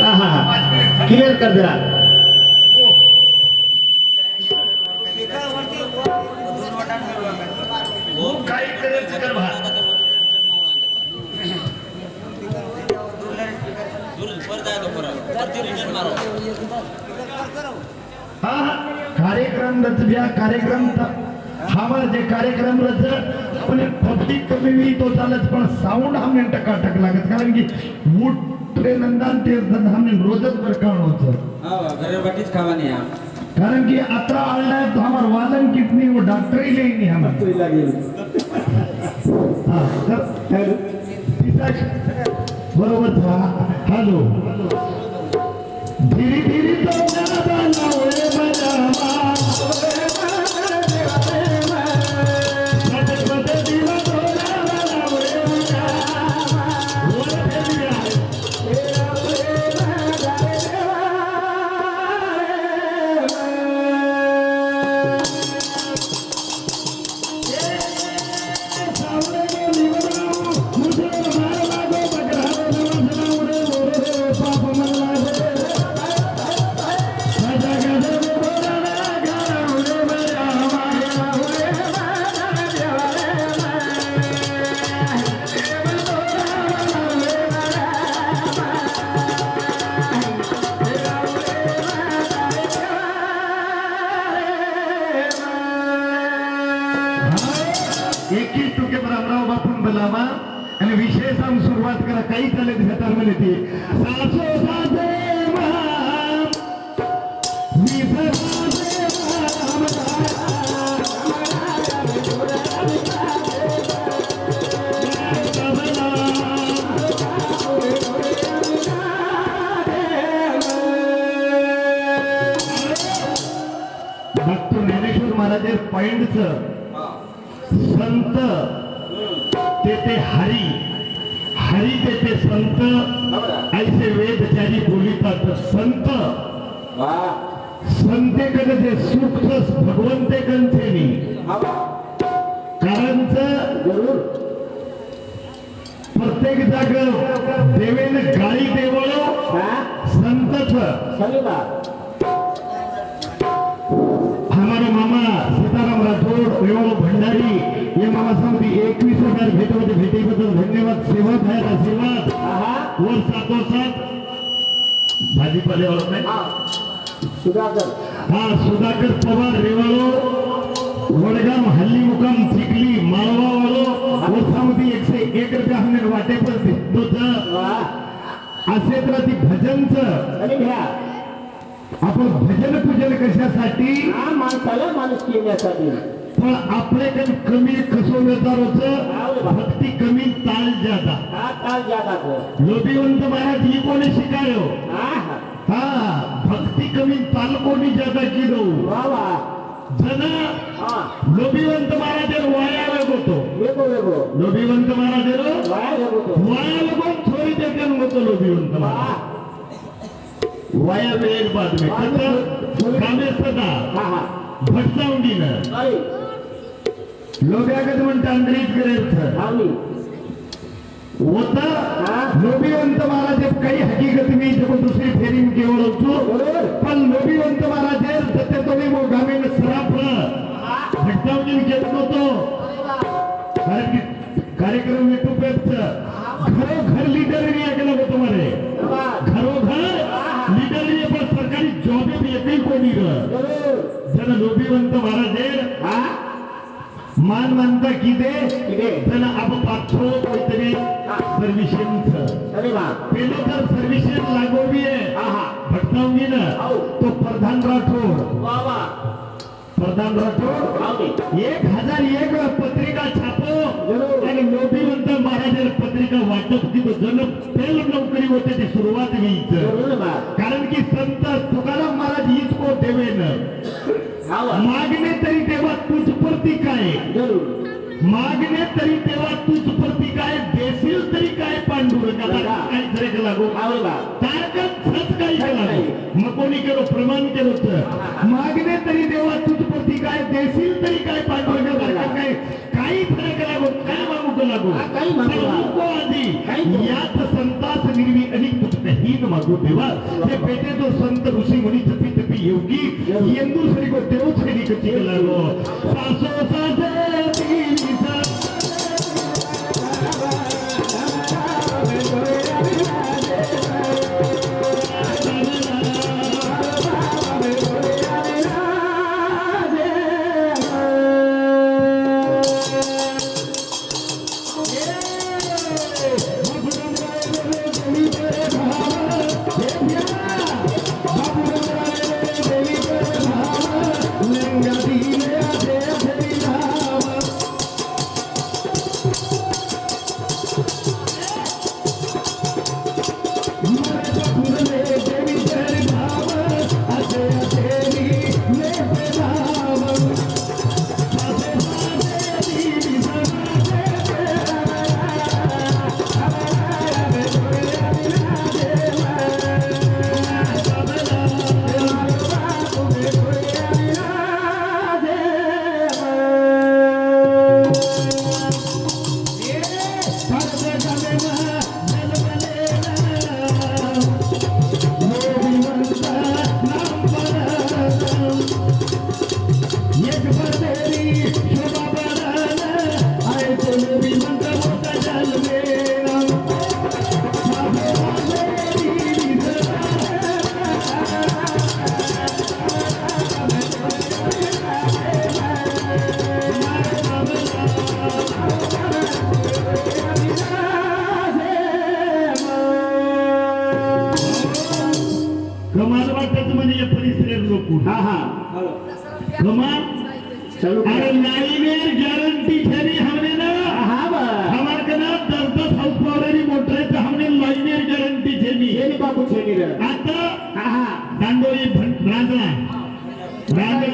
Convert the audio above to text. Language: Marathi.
हा हा क्लिअर कर जरा. काय करायचं कर भा हा. कार्यक्रम रचल्या कार्यक्रम त- हमारा जे कार्यक्रम रच पण पब्लिक कमी होईल तो चालत पण साऊंड हा हमने टकाटक लागत. कारण की मूठ ट्रेन अंदान ते हमने रोजच बरकावण होतं હા ઘરેબાટી જ ખાવાની આમ कारण की अतरा आलना है तो हमार वादन कितनी वो डॉक्टर ही लेंगे हमारे તો લાગે हा तर तिचा बरोबर था हॅलो धीरे धीरे तो एकी टुके रामराव बापून बलामा आणि विशेष आम सुरुवात करा. काही चालत घेतात म्हणे ती. सासो सासे माम, ज्ञानेश्वर महाराज पॉइंटचं संत तेथे हरी. हरी तेथे संत. ऐसे वेद त्याने बोलितात. संत. संते कधी सुख भगवंते कंथे मी. कारण प्रत्येक जाग देवेन गाळी देवळ संतच. मयूर भंडारी हे मला सांगते एकवीस हजार भेट भेटीबद्दल धन्यवाद. सेवा बाहेर आशीर्वाद. वर वर्षात भाजीपाल्यावर सुधाकर. हा सुधाकर पवार रेवाळो. वडगाव हल्ली मुकाम चिखली माळवा वालो वर्षामध्ये एकशे एक रुपये हंड्रेड वाटेपर असे तर ती भजनच. आपण भजन पूजन कशासाठी? माणसाला माणूस केल्यासाठी पण आपले काही कमी कसोवेदार होत? भक्ती कमी ताल जादा हा काल जादा लोभिवंत महाराज ही कोणी शिकायो हा? हा हा. भक्ती कमी ताल कोणी जादा किलो वा वा. जन लोभिवंत महाराज वाया होतो. वेगो वेगो लोभिवंत महाराज वाया लगून छोरी देते होतो लोभिवंत महाराज. वाया वेळ बातमी कसं कामे सदा हा हा. भटसावंडीनं अरे लोभ्यागत म्हणता अंग्रेज करायचं आवली होता. लोभिवंत महाराज काही हकीकत मी जब दुसरी फेरी केवळ होतो. पण लोभिवंत महाराज सत्य तुम्ही मोगामी सराफळ भटसावंडी घेत होतो. कार्यक्रम युट्यूब घरोघर लीडर मान मानता किती किती? जण आप पाठो काहीतरी सर्व्हिसिंगचं अरे वा. पेलो तर सर्व्हिसिंग लागोवी आहे. हा भटकावणी ना. तो प्रधान राठोड. वा वा. प्रधान आवली एक हजार एक पत्रिका छापो. आणि लोभिवंत महाराज पत्रिका वाटप तिथं जण पेल नोकरी होते ती सुरुवात बा. कारण की संत तुकाराम महाराज हीच को देवेन? मागणे तरी तेव्हा तुझ प्रती काय जरूर मागणे तरी तेव्हा तूच प्रती काय देशील तरी काय पांडुरंगाला बघा. काय जरे लागो. काही मग कोणी केलो? प्रमाण केलं होतं. मागणे तरी देवा तूच प्रती काय देशील तरी काय पांडुरंगाला काय? काही फरक लागो काय मागू लागो? आधी. यात संतास निर्मी अनेक पुस्तहीन मागू देवा. ते पेटे तो संत ऋषी मुनी तपी तपी योगी येंदू सरी को देव छेडी कची लागो सासो सासे चालू। अरे करा. नाईवेर गॅरंटी ठेवी हमने ना। हा बा। हमार का ना दस दस हाउस पावडरी मोटर है तो हमने लाइनेर गॅरंटी ठेवी। हे बापू रे आता हा हा। दांडोळी भं- रांजणा रांजणा